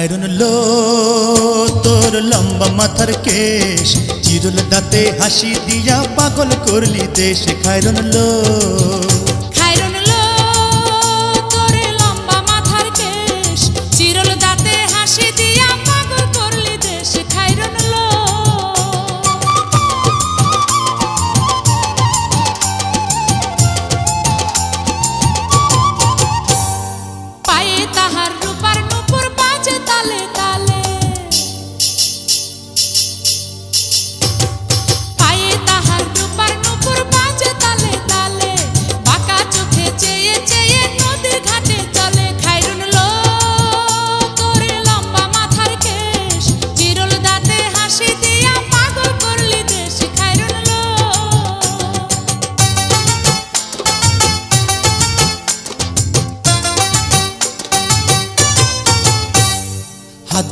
খায়রন লো, তোর লম্বা মাথার কেশ। চিরুল দাঁতে হাসি দিয়া পাগল করলি দেশ। খায়রন লো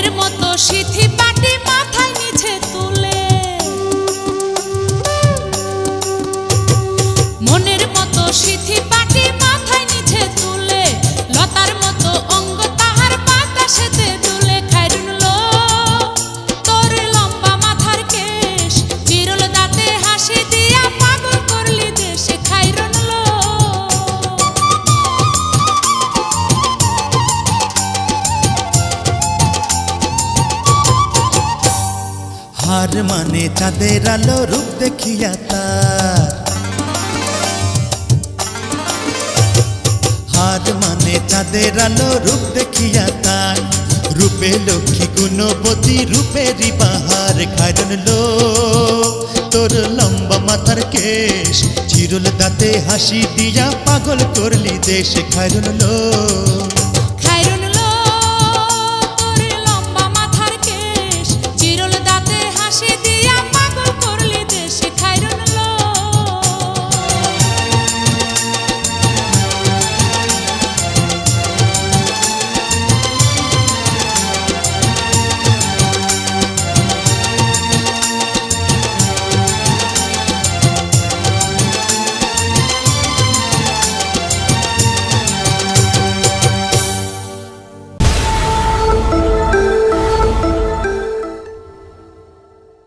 মনের মতো সিথি পাটি মাথায় নিচে তুলে। মনের মতো সিথি হার মানে চাঁদের আলো রূপ দেখিয়া তার। হার মানে চাঁদের আলো রূপ দেখিয়া তার। রূপে লক্ষ্মী গুণবতী রূপেরই বাহার খাইরন লো। তোর লম্বা মাথার কেশ, চিরুল দাঁতে হাসি দিয়া পাগল করলি দেশ খাইরন লো।